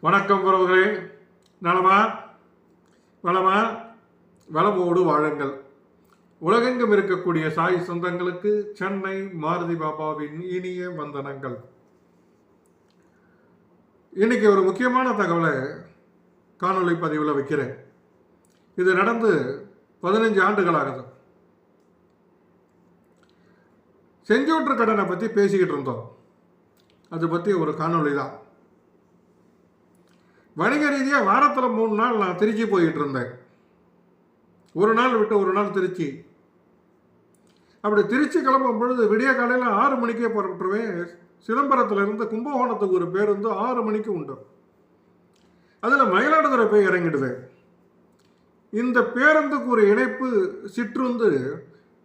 வணக்கம் உறவுகளே நலமா? வளமா? வளமோடு வாழுங்கள். உலகெங்கும் இருக்கக்கூடிய சாய் சொந்தங்களுக்கு சென்னை மாருதி பாபாவின் இனிய வந்தனங்கள். இன்னைக்கு ஒரு முக்கியமான தகவலை காணொளி பதிவில் வைக்கிறேன். இது நடந்து பதினஞ்சு ஆண்டுகள் ஆகுது செஞ்சோற்று கடனை பற்றி பேசிக்கிட்டு இருந்தோம். அது பற்றி ஒரு காணொளி தான் வணிக ரீதியாக வாரத்தில் மூணு நாள் நான் திருச்சி போயிட்டு இருந்தேன். ஒரு நாள் விட்டு ஒரு நாள் திருச்சி. அப்படி திருச்சி கிளம்பும் பொழுது விடிய காலையில் ஆறு மணிக்கே புறப்பட்டுருவேன். சிதம்பரத்திலிருந்து கும்பகோணத்துக்கு ஒரு பேருந்து ஆறு மணிக்கு உண்டு. அதில் மயிலாடுதுறை போய் இறங்கிடுது இந்த பேருந்துக்கு ஒரு இணைப்பு சிற்றுந்து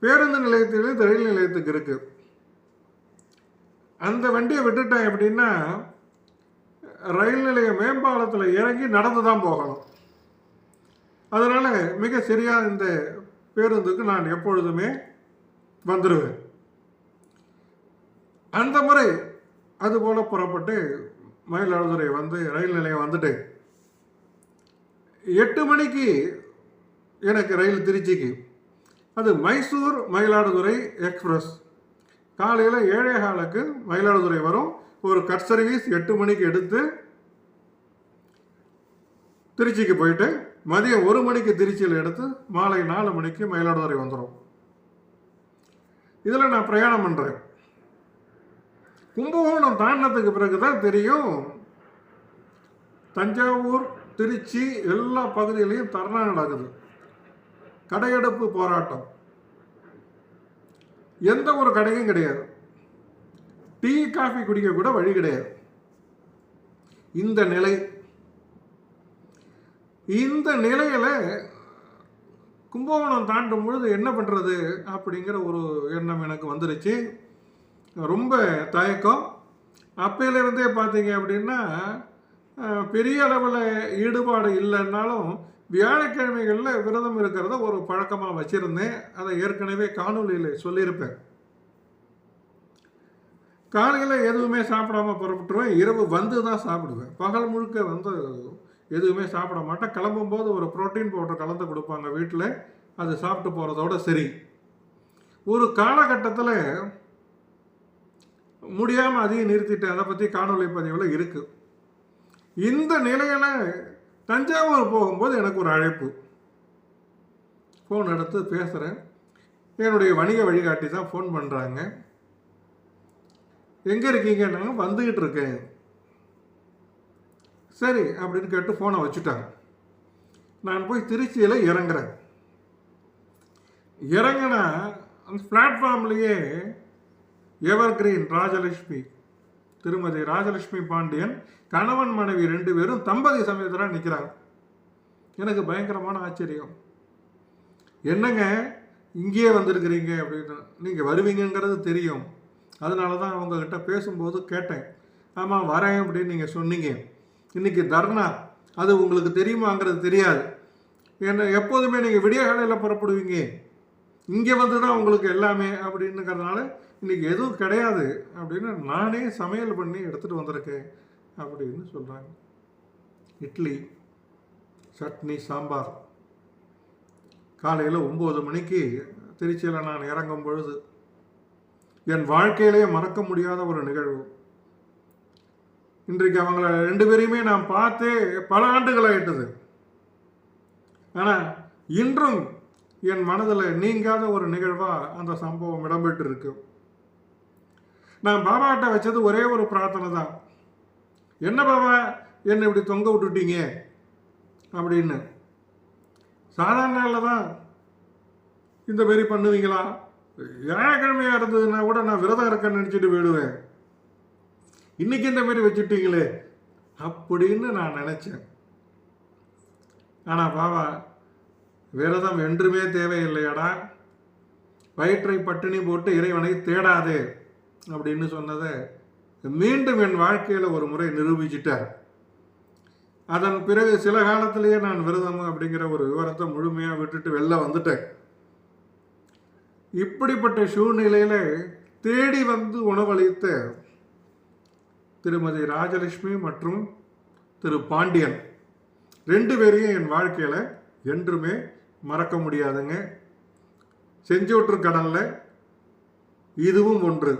பேருந்து நிலையத்திலிருந்து ரயில் நிலையத்துக்கு இருக்குது அந்த வண்டியை விட்டுட்டேன் எப்படின்னா ரயில் நிலைய மேம்பாலத்தில் இறங்கி நடந்து தான் போகணும். அதனால் மிக சரியாக இந்த பேருந்துக்கு நான் எப்பொழுதுமே வந்துடுவேன் அந்த முறை அதுபோல் புறப்பட்டு மயிலாடுதுறை வந்து ரயில் நிலையம் வந்துட்டேன் எட்டு மணிக்கு எனக்கு ரயில் திருச்சிக்கு. அது மைசூர் மயிலாடுதுறை எக்ஸ்பிரஸ். காலையில் ஏழே காலுக்கு மயிலாடுதுறை வரும். ஒரு கட் சர்வீஸ் எட்டு மணிக்கு எடுத்து திருச்சிக்கு போயிட்டு மதியம் ஒரு மணிக்கு திருச்சியில் எடுத்து மாலை நாலு மணிக்கு மயிலாடுதுறை வந்துடும் இதில் நான் பிரயாணம் பண்ணுறேன் கும்பகோணம் தாண்டினதுக்கு பிறகு தான் தெரியும். தஞ்சாவூர் திருச்சி எல்லா பகுதியிலையும் தர்ணா நடக்குது. கடையெடுப்பு போராட்டம். எந்த ஒரு கடையும் கிடையாது. டீ காஃபி குடிக்க கூட வழி கிடையாது. இந்த நிலை. இந்த நிலையில் கும்பகோணம் தாண்டும் பொழுது என்ன பண்ணுறது அப்படிங்கிற ஒரு எண்ணம் எனக்கு வந்துருச்சு. ரொம்ப தயக்கம். அப்பையிலேருந்தே பார்த்தீங்க அப்படின்னா பெரிய அளவில் ஈடுபாடு இல்லைன்னாலும் வியாழக்கிழமைகளில் விரதம் இருக்கிறத ஒரு பழக்கமாக வச்சுருந்தேன். அதை ஏற்கனவே காணொலியில் சொல்லியிருப்பேன். காலையில் எதுவுமே சாப்பிடாம புறப்பட்டுருவேன். இரவு வந்து தான் சாப்பிடுவேன். பகல் முழுக்க வந்து எதுவுமே சாப்பிட மாட்டேன். கிளம்பும்போது ஒரு புரோட்டீன் பவுடர் கலந்து கொடுப்பாங்க வீட்டில் அது சாப்பிட்டு போகிறதோட சரி. ஒரு காலகட்டத்தில் முடியாமல் அதையும் நிறுத்திட்டேன். அதை பற்றி காணொளி பதிவில் இருக்குது இந்த நிலையில் தஞ்சாவூர் போகும்போது எனக்கு ஒரு அழைப்பு. ஃபோன் எடுத்து பேசுகிறேன் என்னுடைய வணிக வழிகாட்டி தான் ஃபோன் பண்ணுறாங்க எங்கே இருக்கீங்க? வந்துக்கிட்டு இருக்கேன். சரி அப்படின்னு கேட்டு ஃபோனை வச்சுட்டாங்க. நான் போய் திருச்சியில் இறங்குறேன். இறங்கினா அந்த பிளாட்ஃபார்ம்லேயே எவர் கிரீன் ராஜலட்சுமி திருமதி ராஜலட்சுமி பாண்டியன் கணவன் மனைவி ரெண்டு பேரும் தம்பதி சமயத்தில் நிற்கிறாங்க எனக்கு பயங்கரமான ஆச்சரியம். என்னங்க இங்கேயே வந்திருக்கிறீங்க அப்படின்னு நீங்கள் வருவீங்கங்கிறது தெரியும். அதனால தான் அவங்கக்கிட்ட பேசும்போது கேட்டேன். ஆமாம் வரேன் அப்படின்னு நீங்கள் சொன்னீங்க. இன்னைக்கு தர்ணா அது உங்களுக்கு தெரியுமாங்கிறது தெரியாது. என்ன எப்போதுமே நீங்கள் விடிய காலையில் புறப்படுவீங்க. இங்கே வந்து தான் உங்களுக்கு எல்லாமே அப்படின்னுங்கிறதுனால இன்றைக்கி எதுவும் கிடையாது அப்படின்னு நானே சமையல் பண்ணி எடுத்துகிட்டு வந்திருக்கேன் அப்படின்னு சொல்கிறாங்க இட்லி சட்னி சாம்பார். காலையில் ஒம்பது மணிக்கு திருச்சியில் நான் இறங்கும் பொழுது என் வாழ்க்கையிலே மறக்க முடியாத ஒரு நிகழ்வு. இன்றைக்கு அவங்கள ரெண்டு பேரையுமே நான் பார்த்தே பல ஆண்டுகள் ஆயிட்டது. ஆனால் இன்றும் என் மனதில் நீங்காத ஒரு நிகழ்வாக அந்த சம்பவம் இடம்பெற்று இருக்கு நான் பாபாட்ட வச்சது ஒரே ஒரு பிரார்த்தனை தான். என்ன பாபா? என்னை இப்படி தொங்க விட்டுட்டீங்க? அப்படின்னு. சாதாரண தான் இந்த மாரி பண்ணுவீங்களா? வியாழக்கிழமையாக இருந்ததுன்னா கூட நான் விரதம் இருக்க நினச்சிட்டு போயிடுவேன். இன்னைக்கு இந்த மாதிரி வச்சுட்டீங்களே அப்படின்னு நான் நினச்சேன். ஆனால் பாவா விரதம் என்றுமே தேவையில்லையாடா. வயிற்றை பட்டினி போட்டு இறைவனை தேடாதே அப்படின்னு சொன்னதை மீண்டும் என் வாழ்க்கையில் ஒரு முறை நிரூபிச்சிட்டார். அதன் பிறகு சில காலத்திலேயே நான் விரதம் அப்படிங்கிற ஒரு விவரத்தை முழுமையாக விட்டுட்டு வெளில வந்துட்டேன். இப்படிப்பட்ட சூழ்நிலையில் தேடி வந்து உணவளித்த திருமதி ராஜலட்சுமி மற்றும் திரு பாண்டியன் ரெண்டு பேரையும் என் வாழ்க்கையில் என்றுமே மறக்க முடியாதுங்க. செஞ்சோற்று கடலில் இதுவும் ஒன்று.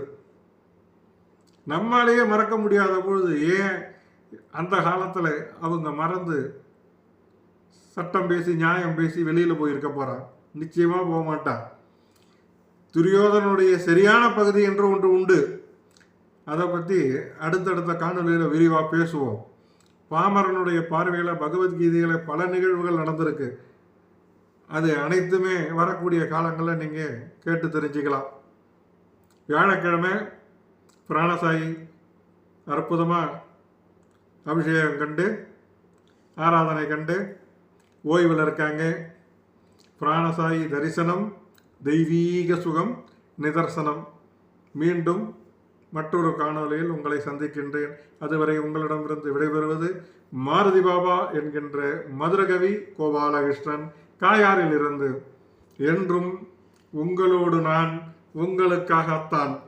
நம்மாலேயே மறக்க முடியாத பொழுது ஏன் அந்த காலத்தில் அவங்க மறந்து சட்டம் பேசி நியாயம் பேசி வெளியில் போயிருக்க போகிறான் நிச்சயமாக போக மாட்டான் துரியோதனுடைய சரியான பகுதி என்று ஒன்று உண்டு. அதை பற்றி அடுத்தடுத்த காணொலியில் விரிவாக பேசுவோம். பாமரனுடைய பார்வையில் பகவத்கீதையில் பல நிகழ்வுகள் நடந்திருக்கு. அது அனைத்துமே வரக்கூடிய காலங்களில் நீங்கள் கேட்டு தெரிஞ்சுக்கலாம். வியாழக்கிழமை பிராணசாயி அற்புதமாக அபிஷேகம் கண்டு ஆராதனை கண்டு ஓய்வில் இருக்காங்க. பிராணசாயி தரிசனம் தெய்வீக சுகம் நிதர்சனம். மீண்டும் மற்றொரு காணொளியில் உங்களை சந்திக்கின்றேன். அதுவரை உங்களிடமிருந்து விடைபெறுவது மாருதி பாபா என்கின்ற மதுரகவி கோபாலகிருஷ்ணன் காயாரில் இருந்து என்றும் உங்களோடு நான் உங்களுக்காகத்தான்.